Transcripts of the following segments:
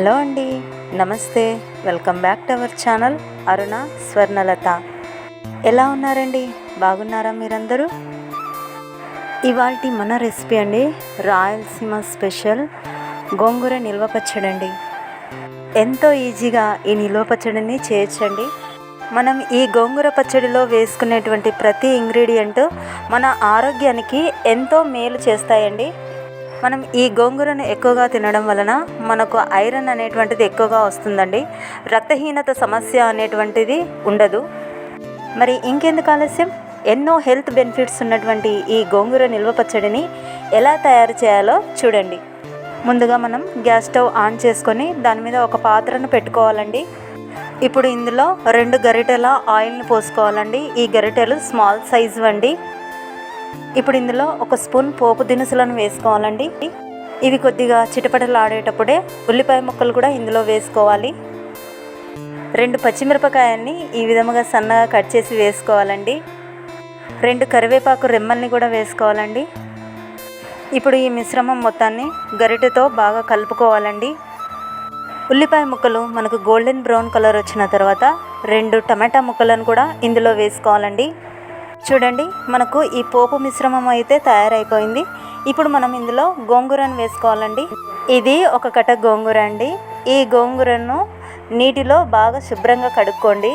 Hello అండి నమస్తే. Welcome back to our channel Aruna Swarnalatha. ఎలా ఉన్నారండి? బాగున్నారా మీరందరూ? ఇవాళ మన రెసిపీ అండి రాయలసీమ స్పెషల్ గోంగూర నిల్వ పచ్చడి అండి. ఎంతో ఈజీగా ఈ నిల్వ పచ్చడిని చేయొచ్చండి. మనం ఈ గోంగూర పచ్చడిలో వేసుకునేటువంటి ప్రతి ఇంగ్రీడియంట్ మన ఆరోగ్యానికి ఎంతో మేలు చేస్తాయండి. మనం ఈ గోంగూరను ఎక్కువగా తినడం వలన మనకు ఐరన్ అనేటువంటిది ఎక్కువగా వస్తుందండి. రక్తహీనత సమస్య అనేటువంటిది ఉండదు. మరి ఇంకెందుకు ఆలస్యం? ఎన్నో హెల్త్ బెనిఫిట్స్ ఉన్నటువంటి ఈ గోంగూర నిల్వ పచ్చడిని ఎలా తయారు చేయాలో చూడండి. ముందుగా మనం గ్యాస్ స్టవ్ ఆన్ చేసుకొని దాని మీద ఒక పాత్రను పెట్టుకోవాలండి. ఇప్పుడు ఇందులో రెండు గరిటెల ఆయిల్ని పోసుకోవాలండి. ఈ గరిటెలు స్మాల్ సైజు అండి ఇప్పుడు ఇందులో ఒక స్పూన్ పోపు దినుసులను వేసుకోవాలండి. ఇవి కొద్దిగా చిటపటలాడేటప్పుడే ఉల్లిపాయ ముక్కలు కూడా ఇందులో వేసుకోవాలి. రెండు పచ్చిమిరపకాయల్ని ఈ విధముగా సన్నగా కట్ చేసి వేసుకోవాలండి. రెండు కరివేపాకు రెమ్మల్ని కూడా వేసుకోవాలండి. ఇప్పుడు ఈ మిశ్రమం మొత్తాన్ని గరిటెతో బాగా కలుపుకోవాలండి. ఉల్లిపాయ ముక్కలు మనకు గోల్డెన్ బ్రౌన్ కలర్ వచ్చిన తర్వాత రెండు టమాటా ముక్కలను కూడా ఇందులో వేసుకోవాలండి. చూడండి మనకు ఈ పోపు మిశ్రమం అయితే తయారైపోయింది. ఇప్పుడు మనం ఇందులో గోంగూరను వేసుకోవాలండి. ఇది ఒక కట గోంగూర అండి. ఈ గోంగూరను నీటిలో బాగా శుభ్రంగా కడుక్కోండి.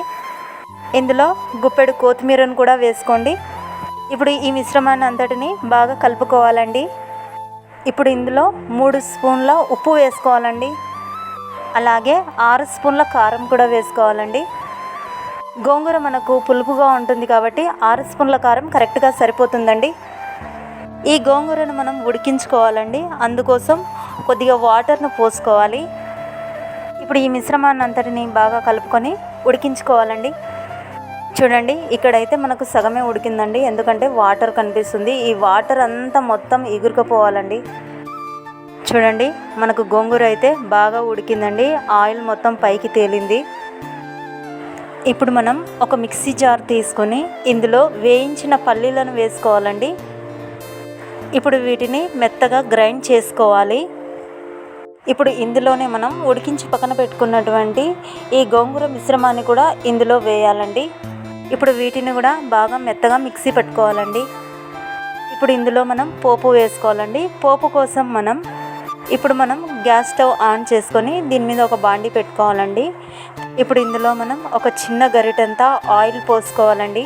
ఇందులో గుప్పెడు కొత్తిమీరను కూడా వేసుకోండి. ఇప్పుడు ఈ మిశ్రమాన్ని అంతటిని బాగా కలుపుకోవాలండి. ఇప్పుడు ఇందులో మూడు స్పూన్ల ఉప్పు వేసుకోవాలండి. అలాగే ఆరు స్పూన్ల కారం కూడా వేసుకోవాలండి. గోంగూర మనకు పులుపుగా ఉంటుంది కాబట్టి ఆరు స్పూన్ల కారం కరెక్ట్గా సరిపోతుందండి. ఈ గోంగూరను మనం ఉడికించుకోవాలండి. అందుకోసం కొద్దిగా వాటర్ను పోసుకోవాలి. ఇప్పుడు ఈ మిశ్రమాన్ని అంతటిని బాగా కలుపుకొని ఉడికించుకోవాలండి. చూడండి ఇక్కడైతే మనకు సగమే ఉడికిందండి. ఎందుకంటే వాటర్ కనిపిస్తుంది. ఈ వాటర్ అంతా మొత్తం ఎగురుకుపోవాలండి చూడండి మనకు గోంగూర అయితే బాగా ఉడికిందండి. ఆయిల్ మొత్తం పైకి తేలింది. ఇప్పుడు మనం ఒక మిక్సీ జార్ తీసుకొని ఇందులో వేయించిన పల్లీలను వేసుకోవాలండి. ఇప్పుడు వీటిని మెత్తగా గ్రైండ్ చేసుకోవాలి. ఇప్పుడు ఇందులోనే మనం ఉడికించి పక్కన పెట్టుకున్నటువంటి ఈ గోంగూర మిశ్రమాన్ని కూడా ఇందులో వేయాలండి. ఇప్పుడు వీటిని కూడా బాగా మెత్తగా మిక్సీ పెట్టుకోవాలండి. ఇప్పుడు ఇందులో మనం పోపు వేసుకోవాలండి. పోపు కోసం మనం ఇప్పుడు మనం గ్యాస్ స్టవ్ ఆన్ చేసుకొని దీని మీద ఒక బాండి పెట్టుకోవాలండి. ఇప్పుడు ఇందులో మనం ఒక చిన్న గరిటంతా ఆయిల్ పోసుకోవాలండి.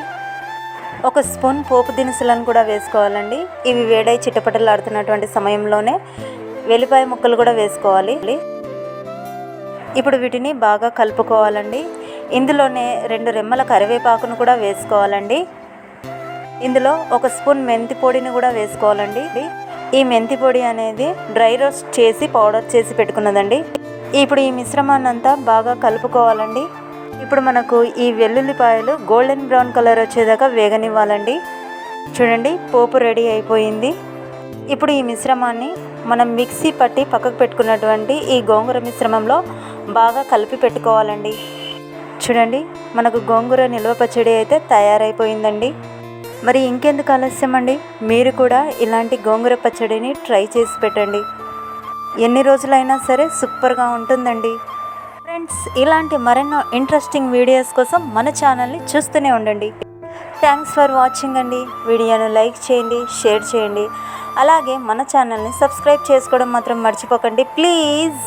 ఒక స్పూన్ పోపు దినుసులను కూడా వేసుకోవాలండి. ఇవి వేడై చిట్టపటలాడుతున్నటువంటి సమయంలోనే వెల్లిపాయ ముక్కలు కూడా వేసుకోవాలి. ఇప్పుడు వీటిని బాగా కలుపుకోవాలండి. ఇందులోనే రెండు రెమ్మల కరివేపాకును కూడా వేసుకోవాలండి. ఇందులో ఒక స్పూన్ మెంతి పొడిని కూడా వేసుకోవాలండి. ఈ మెంతి పొడి అనేది డ్రై రోస్ట్ చేసి పౌడర్ చేసి పెట్టుకున్నదండి. ఇప్పుడు ఈ మిశ్రమాన్ని అంతా బాగా కలుపుకోవాలండి. ఇప్పుడు మనకు ఈ వెల్లుల్లిపాయలు గోల్డెన్ బ్రౌన్ కలర్ వచ్చేదాకా వేగనివ్వాలండి. చూడండి పోపు రెడీ అయిపోయింది. ఇప్పుడు ఈ మిశ్రమాన్ని మనం మిక్సీ పట్టి పక్కకు పెట్టుకున్నటువంటి ఈ గోంగూర మిశ్రమంలో బాగా కలిపి పెట్టుకోవాలండి. చూడండి మనకు గోంగూర నిల్వ పచ్చడి అయితే తయారైపోయిందండి. మరి ఇంకెందుకు ఆలస్యం అండి? మీరు కూడా ఇలాంటి గోంగూర పచ్చడిని ట్రై చేసి పెట్టండి. ఎన్ని రోజులైనా సరే సూపర్గా ఉంటుందండి. ఫ్రెండ్స్ ఇలాంటి మరెన్నో ఇంట్రెస్టింగ్ వీడియోస్ కోసం మన ఛానల్ని చూస్తూనే ఉండండి. థ్యాంక్స్ ఫర్ వాచింగ్ అండి. వీడియోను లైక్ చేయండి షేర్ చేయండి. అలాగే మన ఛానల్ని సబ్స్క్రైబ్ చేసుకోవడం మాత్రం మర్చిపోకండి. ప్లీజ్!